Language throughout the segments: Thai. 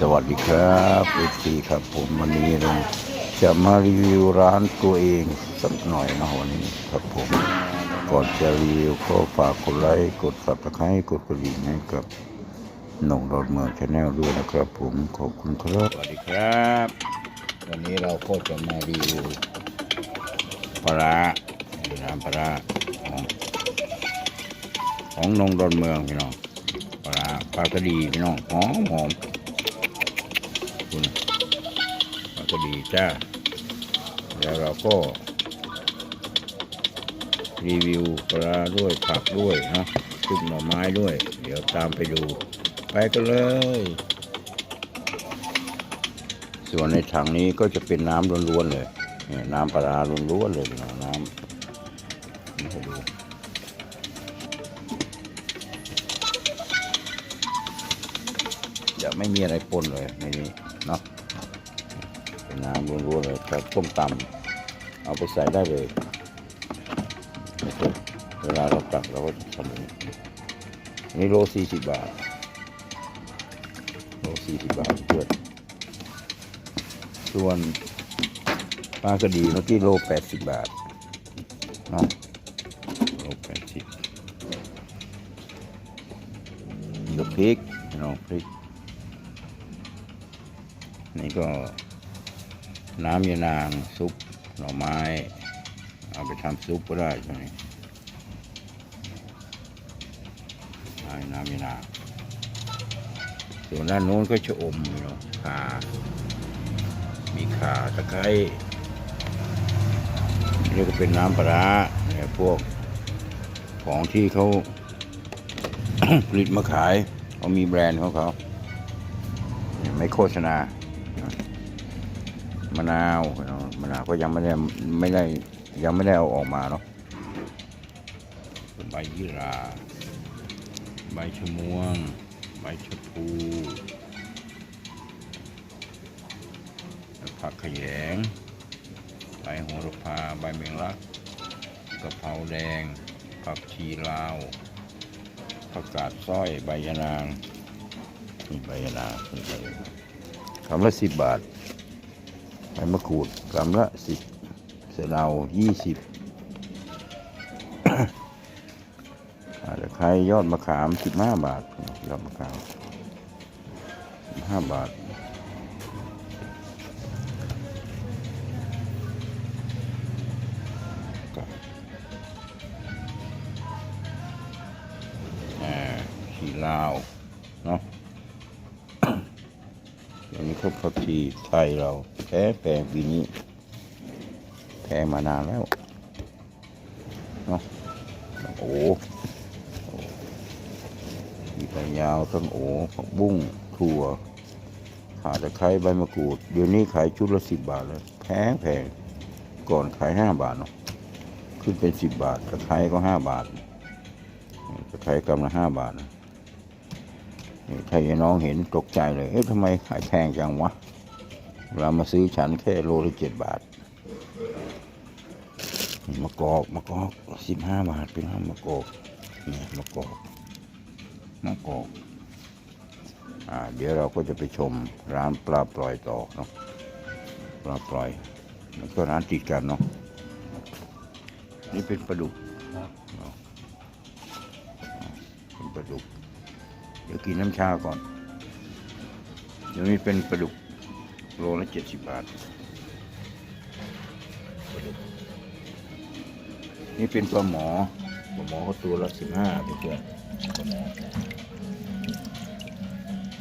สวัสดีครับเอซีครับผมวันนี้เราจะมารีวิวร้านตัวเองสักหน่อยนะวันนี้ครับผม ก่อนจะรีวิวก็ฝากกดไลค์กดสับตะไคร้กดกระดิ่งให้กับหนงดอนเมืองชาแนลด้วยนะครับผมขอบคุณครับสวัสดีครับ วันนี้เราก็จะมารีวิวปลาร้าร้านปลาของของนงดอนเมืองพี่น้องปลาร้าปลากระดีพี่น้องหอมหอม คุณปลากระดีจ้า แล้วเราก็ รีวิวปลาด้วยผักด้วยนะซุปหน่อไม้ด้วย เดี๋ยวตามไปดู ไปกันเลย ส่วนในถังนี้ก็จะเป็นน้ำล้วนๆเลยนี่น้ำปลาร้าล้วนๆเลยน้องน้ำนี่ดูจะไม่มีอะไรปนเลยในนี้ เนาะเป็นน้ำล้วนๆเลยครับต้มตำเอาไปใส่ได้เลยนะครับเวลาเราตักเราก็ทำอย่างนี้นี่โลสี่สิบบาทโลสี่สิบบาทเพื่อนส่วนปลากระดีเมื่อกี้โลแปดสิบบาทเนาะโลแปดสิบเดี๋ยวพริกเนาะพริก นี่ก็น้ำยานางซุปหน่อไม้ เอาไปทำซุปก็ได้ใช่ไหมน้ำมีนางส่วนด้านโน้นก็จะอมเนาะขามีขาตะไคร้นี่ก็เป็นน้ำปลาร้าเนี่ยพวกของที่เขาผลิตมาขายเขามีแบรนด์ของเขา ไม่โฆษณา มะนาวมะนาวก็ยังไม่ได้ไม่ได้ยังไม่ได้เอาออกมาเนาะใบยี่ราใบชะม่วง ใบชะพูผักขยง ใบโหระพา ใบเมงลักกะเพราแดง ผักชีลาว ผักกาดสร้อย ใบยะนางนี่ใบยะนางคำละสิบบาท บมะกรูดกรัมละสิบเสะเดายี่สิบอาจจะใครยอดมะขามสิบห้าบาท ยอดมะขามห้าบาทขีลาว เนาะ อันผักชีไทยเราแพ้แพงปีนี้ แพงมานานแล้วเนาะโอ้มีใบยาวทั้งโอ้ผักบุ้งถั่วขาตะไคร้ใบมะกรูด เดี๋ยวนี้ขายชุดละสิบบาทเลยแพงแพงก่อนขายห้าบาทเนาะขึ้นเป็นสิบบาทตะไคร้ก็ห้าบาทตะไคร้กำละห้าบาทนะ ถ้าไอ้น้องเห็นตกใจเลย เอ๊ะทำไมขายแพงจังวะ เรามาซื้อฉันแค่โลละเจ็ดบาท มะกอกมะกอกสิบห้าบาทเป็นห้ามะกอกนี่มะกอกมะกอกอ่าเดี๋ยวเราก็จะไปชมร้านปลาปล่อยต่อเนาะปลาปล่อยแล้วก็ร้านติดกันเนาะนี่เป็นปลาดุก ดี๋ยวกินน้ำชาก่อน เดี๋ยวนี้เป็นปลาดุกโลละเจ็ดสิบบาทปลาดุกนี่เป็นปลาหมอปลาหมอเขาตัวละสิบห้าเพื่อนปลาหมอ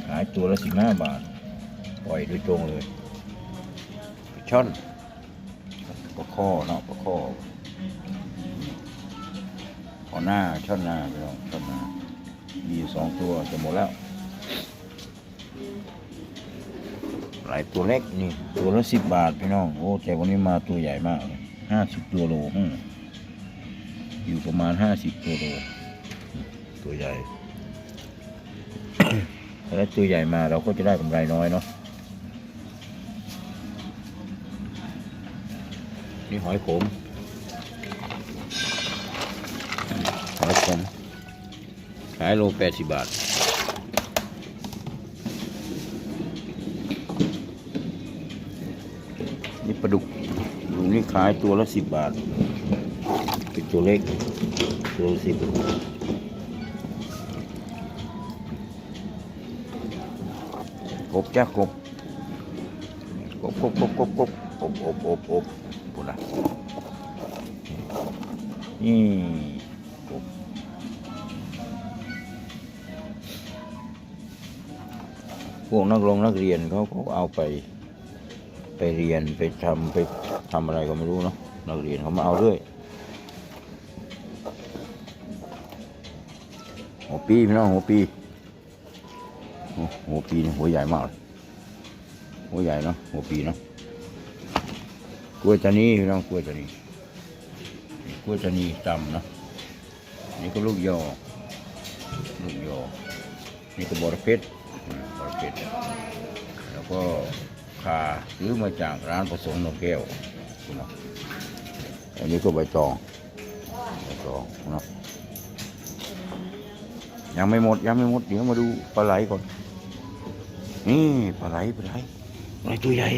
ขายตัวละสิบห้าบาท ปล่อยโดยตรงเลยปลาช่อนปลาข้อเนาะปลาข้อขอหน้าช่อนหน้าไปลองช่อนหน้า มีสองตัวจะหมดแล้วหลายตัวเล็กนี่ ตัวละสิบบาทพี่น้อง โอ้แต่วันนี้มาตัวใหญ่มากห้าสิบตัวโลอืมอยู่ประมาณห้าสิบตัวโล ตัวใหญ่แล้วตัวใหญ่มาเราก็จะได้กำไรน้อยเนาะนี่หอยขมหอยขม ขายโลแปดสิบาท นี่ปลาดุกดุกนี่ขายตัวละสิบาท เป็นตัวเล็ก ตัวสิบกบจ้ากบกบกบกบกบกบอบอบอบอบปุ่นละนี่ พวกนักลงนักเรียนเขาเขาเอาไปไปเรียนไปทำไปทำอะไรก็ไม่รู้เนาะนักเรียนเขามาเอาด้วยหัวปีพี่น้องหัวปีโอ้หัวปีนี่หัวใหญ่มากเลยหัวใหญ่เนาะหัวปีเนาะกล้วยตานีพี่น้องกล้วยตานีกล้วยตานีตำเนาะนี่ก็ลูกยอลูกยอนี่ก็บอระเพ็ด อืมบอระเพ็ดแล้วก็คาซื้อมาจากร้านผสมนมแก้วคุณเนาะอันนี้ก็ใบตองใบตองเนาะยังไม่หมดยังไม่หมดเดี๋ยวมาดูปลาไหลก่อนนี่ปลาไหลปลาไหลปลาไหลตัวใหญ่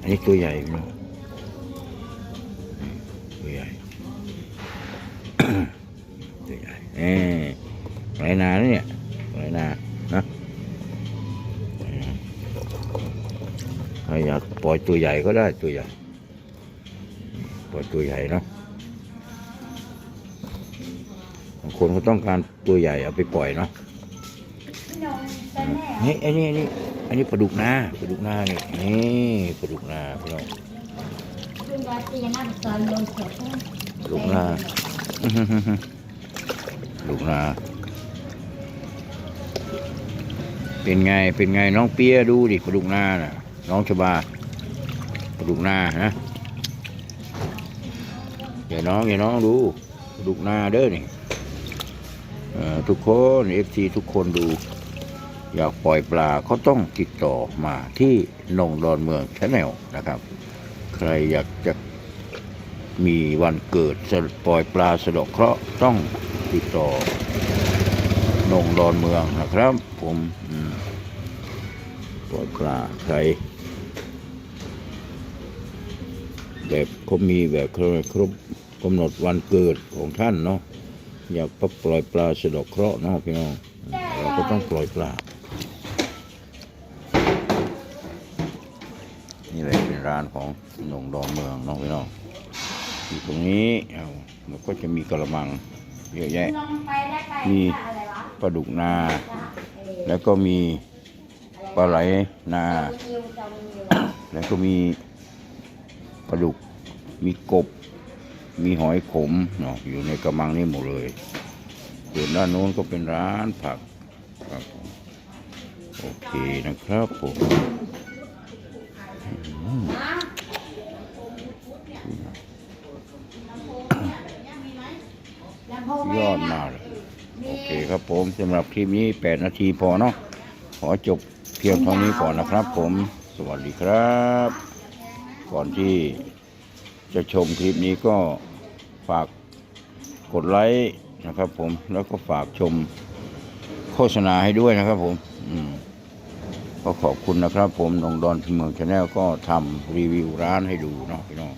อันนี้ตัวใหญ่เนาะตัวใหญ่ตัวใหญ่เอ้ปลาไหลนาเนี่ย ถ้าอยากปล่อยตัวใหญ่ก็ได้ตัวใหญ่ ปล่อยตัวใหญ่เนาะบางคนก็ต้องการตัวใหญ่เอาไปปล่อยเนาะพี่น้องเป็นแม่เฮ้ยอันนี้อันนี้อันนี้ปลาดุกนาปลาดุกนานี่นี่ปลาดุกนาพี่น้องคุณว่าตีนักตอนลงเสร็จปลาดุกนาอื้อหือหือหือปลาดุกนาเป็นไงเป็นไงน้องเปียดูดิปลาดุกนาน่ะ น้องชบาปลาดุกนานะอย่าน้องอย่าน้องดูปลาดุกนาเด้อนี่ทุกคนเอฟซีทุกคนดู อยากปล่อยปลาก็ต้องติดต่อมาที่นงดอนเมืองชาแนลนะครับ ใครอยากจะมีวันเกิดปล่อยปลาสะดอกเคราะห์ต้องติดต่อนงดอนเมืองนะครับ ผมปล่อยปลาใคร แบบเขามีแบบครบกำหนดวันเกิดของท่านเนาะอยากปล่อยปลาสะดอกเคราะห์เนาะพี่น้องเราก็ต้องปล่อยปลานี่แหละเป็นร้านของหนงดอนเมืองเน้องพี่น้องอยู่ตรงนี้เอามันก็จะมีกระมังเยอะแยะ มีปลาดุกนา แล้วก็มีปลาไหลนา แล้วก็มีปลาดุก มีกบ มีหอยขมเนาะอยู่ในกระมังนี่หมดเลย ส่วนด้านโน้นก็เป็นร้านผักครับโอเคนะครับผมยอดมากเลยโอเคครับผมสำหรับคลิปนี้ 8 นาทีพอเนาะขอจบเพียงเท่านี้ก่อนนะครับผม สวัสดีครับ ก่อนที่ จะชมคลิปนี้ก็ฝากกดไลค์นะครับผมแล้วก็ฝากชมโฆษณาให้ด้วยนะครับผมอืมก็ขอบคุณนะครับ ผมนงดอนพิมพ์เมืองชาแนลก็ทำรีวิวร้านให้ดูเนาะพี่น้อง